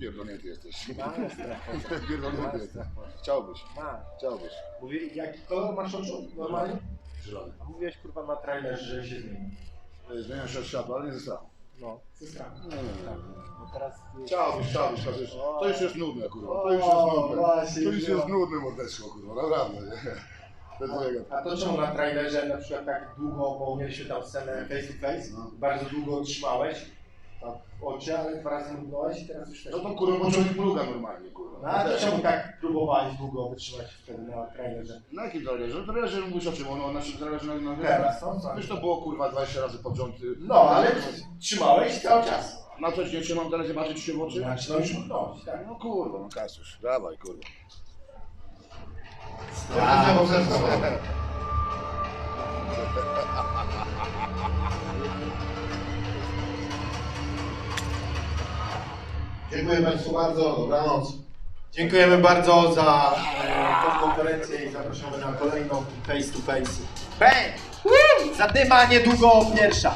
Pierdolnięty jesteś. Masz trochę. Pierdolnięty jesteś. Chciałbyś, Masz. chciałbyś. Mówię, jaki kolor masz oczu normalnie? Zielony. A mówiłeś kurwa na trailerze, że się zmieni. Zmienia się światło, ale nie ze strachu. No, ze strachu. Nie, nie, nie. No teraz... Chciałbyś, chciałbyś, to już, to już jest nudne, kurwa. To już jest O, nudne. właśnie, To już jest nudne, mordeczko, kurwa, naprawdę, nie? Bez mojego. A to czemu na trailerze na przykład tak długo, bo mieliśmy tam scenę face to face, No. bardzo długo trzymałeś tak oczy, ale dwa razy mrugnąłeś i teraz już też. No to kurwa, bo człowiek mruga normalnie, kurwa. No a to czemu tak próbowałeś długo wytrzymać wtedy na trailerze? Na jakim trailerze? No trailerze mówisz o czym? O o naszym trailerze na, na Teraz, no co? Wiesz, to było kurwa 20 razy pod rząd. y, No, ale trzymałeś cały czas. Na coś nie trzymam teraz zobaczyć się w oczy? Znaczy, no już mrugnąłeś, tak? No kurwa, no Kasiusz, dawaj kurwa. Dziękuję Państwu bardzo, dobranoc. Dziękujemy bardzo za e, konferencję i zapraszamy na kolejną face to face. Bang! Zadyma niedługo pierwsza.